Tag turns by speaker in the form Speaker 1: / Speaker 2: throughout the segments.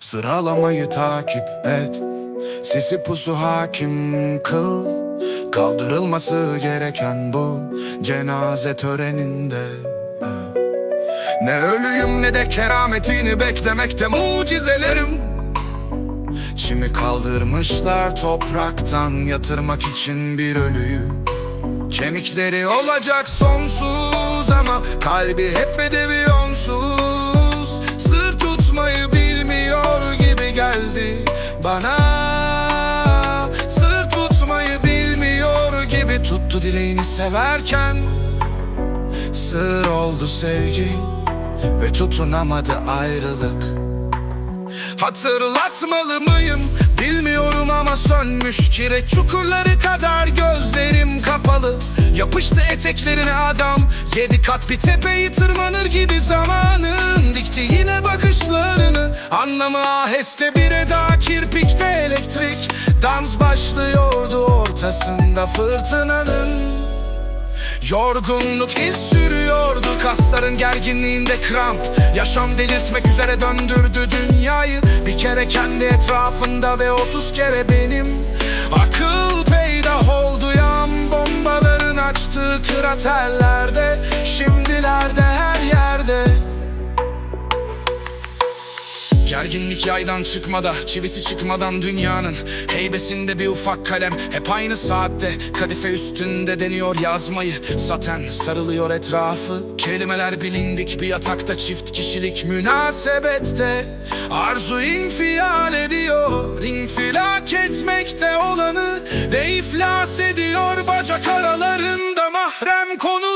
Speaker 1: Sıralamayı takip et. Sesi pusu hakim kıl. Kaldırılması gereken bu cenaze töreninde. Ne ölüyüm ne de kerametini beklemekte mucizelerim. Çimi kaldırmışlar topraktan yatırmak için bir ölüyü. Kemikleri olacak sonsuz ama kalbi hep bedevionsuz dileğini severken Sır oldu sevgi ve tutunamadı ayrılık Hatırlatmalı mıyım? Bilmiyorum ama sönmüş kireç çukurları kadar gözlerim kapalı. Yapıştı eteklerine adam. Yedi kat bir tepeyi tırmanır gibi zamanın Dikti yine bakışlarını. Anlamı aheste bir eda kirpikte elektrik. Dans başlıyordu ortasında fırtınanın Yorgunluk iz sürüyordu kasların gerginliğinde kramp. Yaşam delirtmek üzere döndürdü dünyayı. Bir kere kendi etrafında ve otuz kere benim. Akıl peydah oldu yan bombaların açtığı kraterlerde Gerginlik yaydan çıkmada, çivisi çıkmadan dünyanın Heybesinde bir ufak kalem, hep aynı saatte Kadife üstünde deniyor yazmayı. Saten sarılıyor etrafı. Kelimeler bilindik bir yatakta çift kişilik münasebette. Arzu infial ediyor, infilak etmekte olanı Ve iflas ediyor. Bacak aralarında mahrem konulu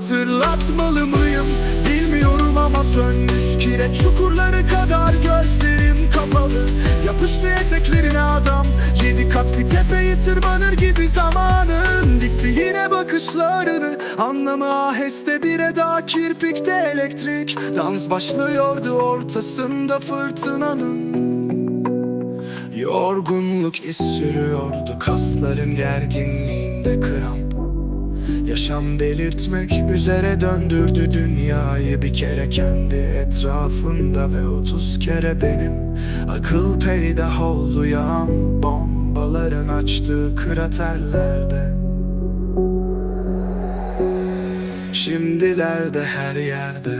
Speaker 1: Hatırlatmalı mıyım? Bilmiyorum ama sönmüş kireç çukurları kadar gözlerim kapalı. Yapıştı eteklerine adam yedi kat bir tepeyi tırmanır gibi zamanın Dikti yine bakışlarını. Anlamı aheste bir eda kirpikte elektrik. Dans başlıyordu ortasında fırtınanın. Yorgunluk iz sürüyordu kasların gerginliğinde kramp Yaşam delirtmek üzere döndürdü dünyayı. Bir kere kendi etrafında ve otuz kere benim. Akıl peydah oldu yan bombaların açtığı kraterlerde. Şimdilerde her yerde